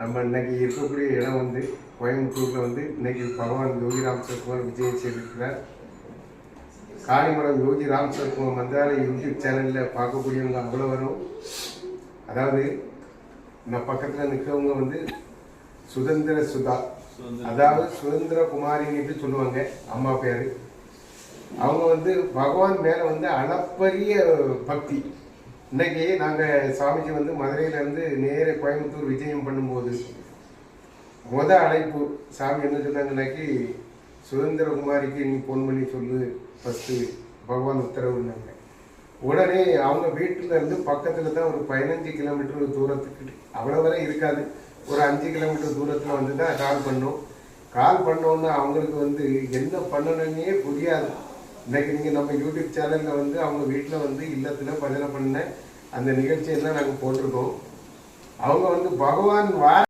நம்ம இன்னைக்கு இருக்கக்கூடிய இடம் வந்து கோயம்புத்தூரில் வந்து இன்னைக்கு பகவான் யோகி ராமசரகுமார் விஜயம் செய்திருக்கிறார் காளிமடம் யோகி ராமசரகுமார் மந்தார யூடியூப் சேனலில் பார்க்கக்கூடியவங்க அவ்வளோ வரும் அதாவது இந்த பக்கத்தில் நிற்கிறவங்க வந்து சுதந்திர சுதா. அதாவது சுதந்திர குமாரின்னு சொல்லுவாங்க அம்மா பேர். அவங்க வந்து பகவான் மேலே வந்து அளப்பரிய பக்தி. இன்னைக்கு நாங்கள் சாமிஜி வந்து மதுரையிலேருந்து நேர கோயம்புத்தூர் விஜயம் பண்ணும்போது முத அழைப்பு. சாமி என்ன சொன்னாங்கன்னாக்கி சுதந்திரகுமாரிக்கு நீ ஃபோன் பண்ணி சொல்லு ஃபஸ்ட்டு பகவான் உத்தரவுனாங்க உடனே அவங்க வீட்டில் இருந்து பக்கத்தில் தான் ஒரு பதினஞ்சு கிலோமீட்டர் தூரத்துக்கு அவ்வளோ வரை இருக்காது. ஒரு அஞ்சு கிலோமீட்டர் தூரத்தில் வந்து தான் கால் பண்ணோம். கால் பண்ணோன்னு அவங்களுக்கு வந்து என்ன பண்ணணுன்னே புரியாது. இன்னைக்கு நீங்கள் நம்ம யூடியூப் சேனலில் வந்து அவங்க வீட்டில் வந்து இல்லத்தில் பஜனை பண்ண அந்த நிகழ்ச்சியெல்லாம் நாங்கள் போட்டிருக்கோம். அவங்க வந்து பகவான் வா